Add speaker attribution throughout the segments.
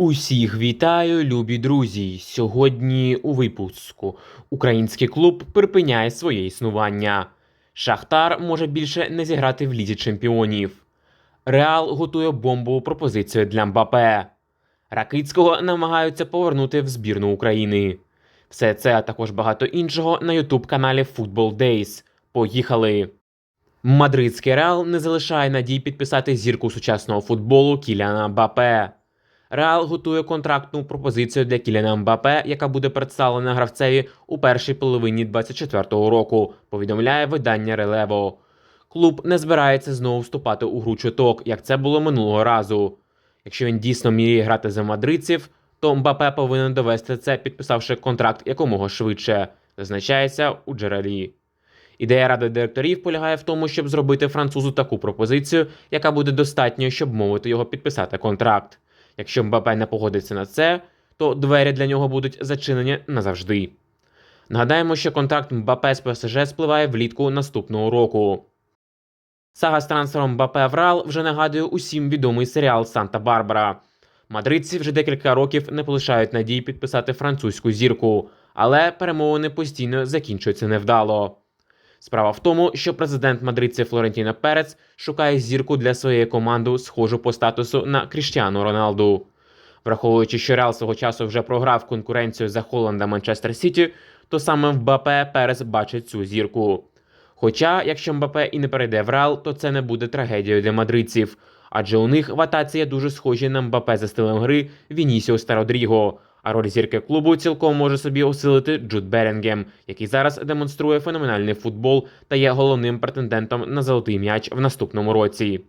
Speaker 1: Усіх вітаю, любі друзі. Сьогодні у випуску український клуб припиняє своє існування. Шахтар може більше не зіграти в лізі чемпіонів. Реал готує бомбову пропозицію для Мбапе. Ракицького намагаються повернути в збірну України. Все це, а також багато іншого на ютуб каналі Football Days. Поїхали! Мадридський Реал не залишає надій підписати зірку сучасного футболу Кіляна Мбапе. Реал готує контрактну пропозицію для Кіляна Мбапе, яка буде представлена гравцеві у першій половині 24-го року, повідомляє видання Релево. Клуб не збирається знову вступати у гру чуток, як це було минулого разу. Якщо він дійсно мріє грати за мадридців, то Мбапе повинен довести це, підписавши контракт якомога швидше, зазначається у джерелі. Ідея ради директорів полягає в тому, щоб зробити французу таку пропозицію, яка буде достатньою, щоб мовити його підписати контракт. Якщо Мбапе не погодиться на це, то двері для нього будуть зачинені назавжди. Нагадаємо, що контракт Мбапе з ПСЖ спливає влітку наступного року. Сага з трансфером Мбапе в Реал вже нагадує усім відомий серіал Санта-Барбара. Мадридці вже декілька років не полишають надії підписати французьку зірку, але перемовини постійно закінчуються невдало. Справа в тому, що президент мадридців Флорентіно Перец шукає зірку для своєї команди, схожу по статусу на Кріштіану Роналду. Враховуючи, що Реал свого часу вже програв конкуренцію за Холланда Манчестер Сіті, то саме в Мбапе Перес бачить цю зірку. Хоча, якщо Мбапе і не перейде в Реал, то це не буде трагедією для мадридців, адже у них в атаці є дуже схожі на Мбапе за стилем гри Вінісіус та Родріго. А роль зірки клубу цілком може собі осилити Джуд Берінгем, який зараз демонструє феноменальний футбол та є головним претендентом на золотий м'яч в наступному році.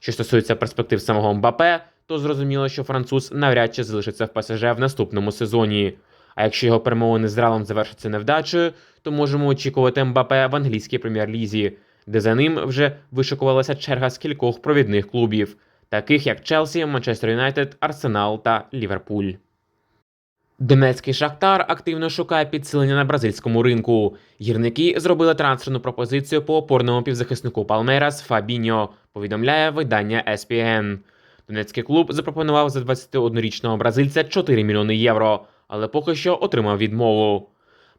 Speaker 1: Що стосується перспектив самого Мбапе, то зрозуміло, що француз навряд чи залишиться в ПСЖ в наступному сезоні. А якщо його перемовини з Реалом завершаться невдачею, то можемо очікувати Мбапе в англійській прем'єр-лізі, де за ним вже вишикувалася черга з кількох провідних клубів, таких як Челсі, Манчестер Юнайтед, Арсенал та Ліверпуль. Донецький Шахтар активно шукає підсилення на бразильському ринку. Гірники зробили трансферну пропозицію по опорному півзахиснику Палмерас Фабіньо, повідомляє видання ESPN. Донецький клуб запропонував за 21-річного бразильця 4 мільйони євро, але поки що отримав відмову.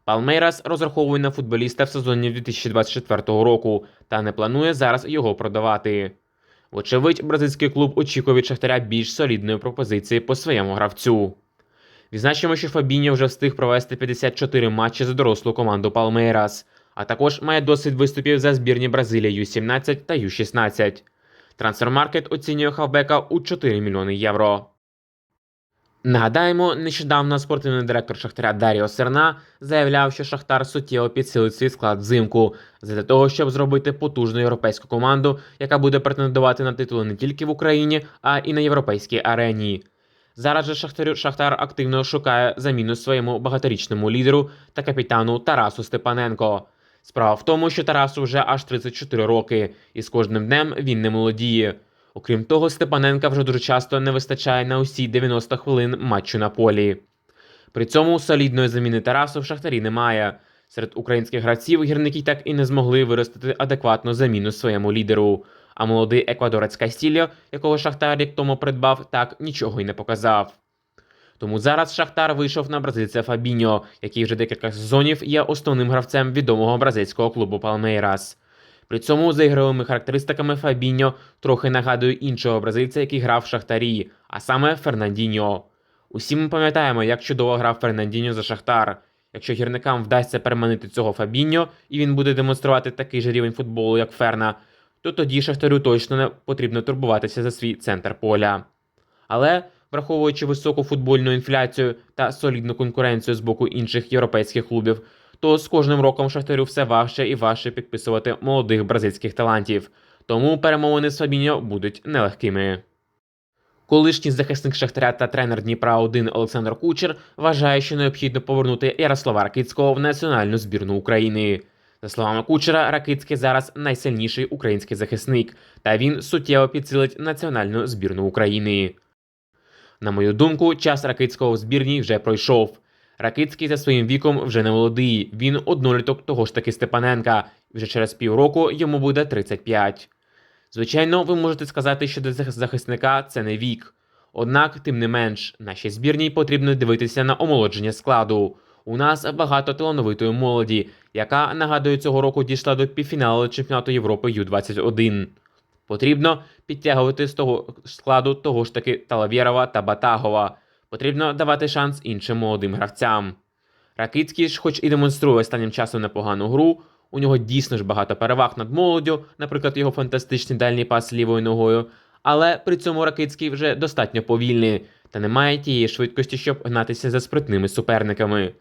Speaker 1: Палмейрас розраховує на футболіста в сезоні 2024 року та не планує зараз його продавати. Вочевидь, бразильський клуб очікує від Шахтаря більш солідної пропозиції по своєму гравцю. Відзначимо, що Фабіньо вже встиг провести 54 матчі за дорослу команду Палмейрас, а також має досвід виступів за збірні Бразилії Ю-17 та Ю-16. Трансфермаркет оцінює хавбека у 4 мільйони євро. Нагадаємо, нещодавно спортивний директор Шахтаря Даріо Серна заявляв, що Шахтар суттєво підсилить свій склад взимку для того, щоб зробити потужну європейську команду, яка буде претендувати на титули не тільки в Україні, а і на європейській арені. Зараз же Шахтар, Шахтар активно шукає заміну своєму багаторічному лідеру та капітану Тарасу Степаненко. Справа в тому, що Тарасу вже аж 34 роки, і з кожним днем він не молодіє. Окрім того, Степаненка вже дуже часто не вистачає на усі 90 хвилин матчу на полі. При цьому солідної заміни Тарасу в Шахтарі немає. Серед українських гравців гірники так і не змогли виростити адекватну заміну своєму лідеру. А молодий еквадорець Кастільо, якого Шахтар рік тому придбав, так нічого й не показав. Тому зараз Шахтар вийшов на бразильця Фабіньо, який вже декілька сезонів є основним гравцем відомого бразильського клубу Палмейрас. При цьому за ігровими характеристиками Фабіньо трохи нагадує іншого бразильця, який грав в Шахтарі, а саме Фернандіньо. Усі ми пам'ятаємо, як чудово грав Фернандіньо за Шахтар. Якщо гірникам вдасться переманити цього Фабіньо, і він буде демонструвати такий же рівень футболу, як Ферна, то тоді Шахтарю точно не потрібно турбуватися за свій центр поля. Але, враховуючи високу футбольну інфляцію та солідну конкуренцію з боку інших європейських клубів, то з кожним роком Шахтарю все важче і важче підписувати молодих бразильських талантів. Тому перемовини з Фабіньо будуть нелегкими. Колишній захисник Шахтаря та тренер Дніпра 1 Олександр Кучер вважає, що необхідно повернути Ярослава Ракицького в національну збірну України. За словами Кучера, Ракицький зараз найсильніший український захисник, та він суттєво підсилить національну збірну України. На мою думку, час Ракицького в збірній вже пройшов. Ракицький за своїм віком вже не молодий. Він одноліток того ж таки Степаненка. Вже через півроку йому буде 35. Звичайно, ви можете сказати, що для захисника це не вік. Однак, тим не менш, нашій збірній потрібно дивитися на омолодження складу. У нас багато талановитої молоді, яка нагадую цього року дійшла до півфіналу чемпіонату Європи Ю-21. Потрібно підтягувати з того складу того ж таки Талавєрова та Батагова. Потрібно давати шанс іншим молодим гравцям. Ракицький ж, хоч і демонструє останнім часом непогану гру, у нього дійсно ж багато переваг над молоддю, наприклад, його фантастичний дальній пас лівою ногою. Але при цьому Ракицький вже достатньо повільний та не має тієї швидкості, щоб гнатися за спритними суперниками.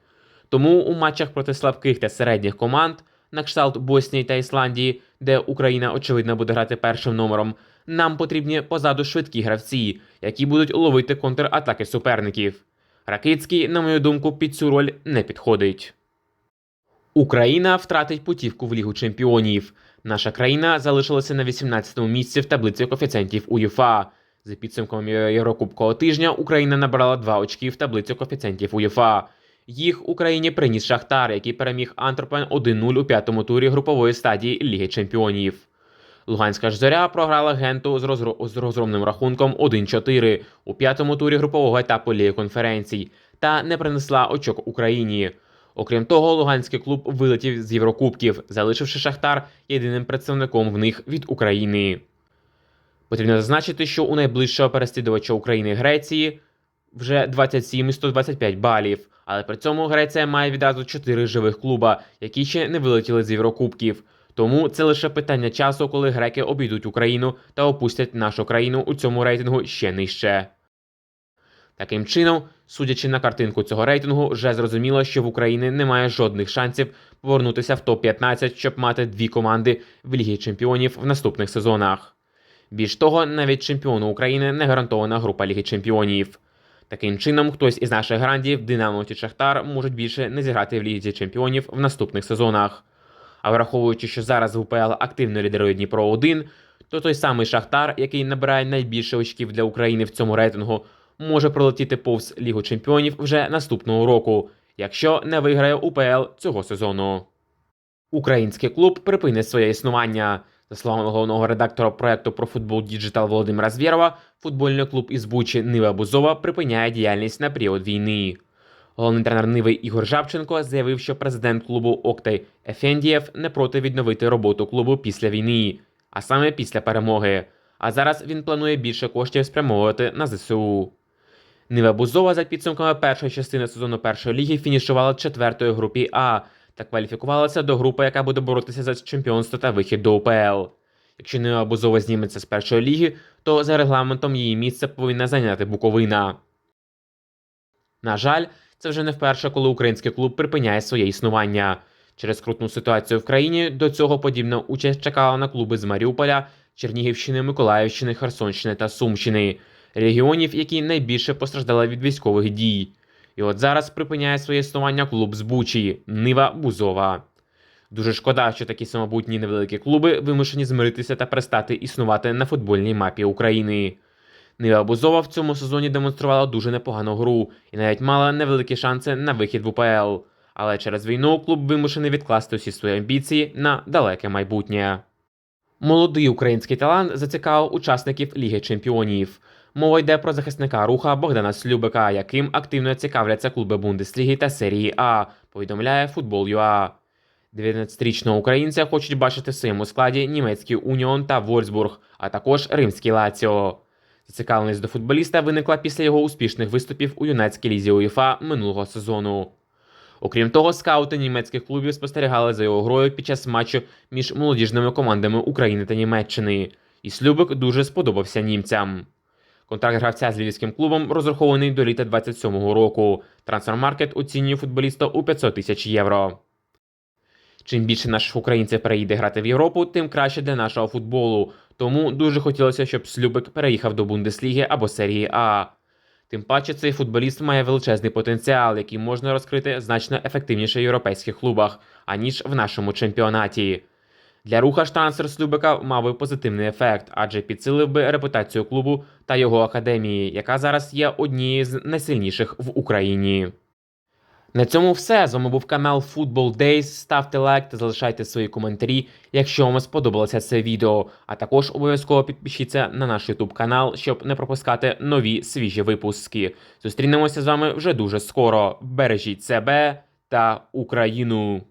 Speaker 1: Тому у матчах проти слабких та середніх команд, на кшталт Боснії та Ісландії, де Україна очевидно буде грати першим номером, нам потрібні позаду швидкі гравці, які будуть ловити контратаки суперників. Ракицький, на мою думку, під цю роль не підходить. Україна втратить путівку в Лігу Чемпіонів. Наша країна залишилася на 18-му місці в таблиці коефіцієнтів УЄФА. За підсумками Єврокубкового тижня Україна набрала 2 очки в таблицю коефіцієнтів УЄФА. Їх Україні приніс Шахтар, який переміг Антропен 1-0 у п'ятому турі групової стадії Ліги Чемпіонів. Луганська ж зоря програла Генту з, розгро- з розгромним рахунком 1-4 у п'ятому турі групового етапу Ліги конференцій та не принесла очок Україні. Окрім того, Луганський клуб вилетів з Єврокубків, залишивши Шахтар єдиним представником в них від України. Потрібно зазначити, що у найближчого переслідувача України Греції вже 27 і 125 балів, але при цьому Греція має відразу 4 живих клуба, які ще не вилетіли з Єврокубків. Тому це лише питання часу, коли греки обійдуть Україну та опустять нашу країну у цьому рейтингу ще нижче. Таким чином, судячи на картинку цього рейтингу, вже зрозуміло, що в Україні немає жодних шансів повернутися в топ-15, щоб мати дві команди в Лігі Чемпіонів в наступних сезонах. Більш того, навіть чемпіону України не гарантована група Ліги Чемпіонів. Таким чином, хтось із наших грандів, Динамо чи Шахтар, можуть більше не зіграти в Лізі Чемпіонів в наступних сезонах. А враховуючи, що зараз в УПЛ активно лідерує Дніпро 1, то той самий Шахтар, який набирає найбільше очків для України в цьому рейтингу, може пролетіти повз Лігу Чемпіонів вже наступного року, якщо не виграє УПЛ цього сезону. Український клуб припинить своє існування. За словами головного редактора проекту про футбол Діджитал Володимира Звєрова, футбольний клуб із Бучі Нива Бузова припиняє діяльність на період війни. Головний тренер Ниви Ігор Жабченко заявив, що президент клубу Октай Ефендієв не проти відновити роботу клубу після війни, а саме після перемоги. А зараз він планує більше коштів спрямовувати на ЗСУ. Нива Бузова за підсумками першої частини сезону першої ліги фінішувала четвертою групі А та кваліфікувалася до групи, яка буде боротися за чемпіонство та вихід до УПЛ. Якщо Нива Бузова зніметься з першої ліги, то за регламентом її місце повинна зайняти Буковина. На жаль, це вже не вперше, коли український клуб припиняє своє існування. Через скрутну ситуацію в країні до цього подібна участь чекала на клуби з Маріуполя, Чернігівщини, Миколаївщини, Херсонщини та Сумщини, регіонів, які найбільше постраждали від військових дій. І от зараз припиняє своє існування клуб з Бучі Нива Бузова. Дуже шкода, що такі самобутні невеликі клуби вимушені змиритися та перестати існувати на футбольній мапі України. Нива Бузова в цьому сезоні демонструвала дуже непогану гру і навіть мала невеликі шанси на вихід в УПЛ. Але через війну клуб вимушений відкласти усі свої амбіції на далеке майбутнє. Молодий український талант зацікавив учасників Ліги Чемпіонів. Мова йде про захисника руха Богдана Слюбика, яким активно цікавляться клуби Бундесліги та серії А, повідомляє Футбол.ua. 19-річного українця хочуть бачити в своєму складі німецький Уніон та Вольсбург, а також римський Лаціо. Зацікавленість до футболіста виникла після його успішних виступів у юнацькій лізі УЄФА минулого сезону. Окрім того, скаути німецьких клубів спостерігали за його грою під час матчу між молодіжними командами України та Німеччини, і Слюбик дуже сподобався німцям. Контракт гравця з львівським клубом розрахований до літа 27-го року. Трансфермаркет оцінює футболіста у 500 тисяч євро. Чим більше наших українців переїде грати в Європу, тим краще для нашого футболу. Тому дуже хотілося, щоб Слюбик переїхав до Бундесліги або серії А. Тим паче, цей футболіст має величезний потенціал, який можна розкрити значно ефективніше в європейських клубах, аніж в нашому чемпіонаті. Для руха ж Слюбика мав би позитивний ефект, адже підсилив би репутацію клубу та його академії, яка зараз є однією з найсильніших в Україні. На цьому все. З вами був канал Football Days. Ставте лайк та залишайте свої коментарі, якщо вам сподобалося це відео. А також обов'язково підпишіться на наш YouTube канал, щоб не пропускати нові свіжі випуски. Зустрінемося з вами вже дуже скоро. Бережіть себе та Україну!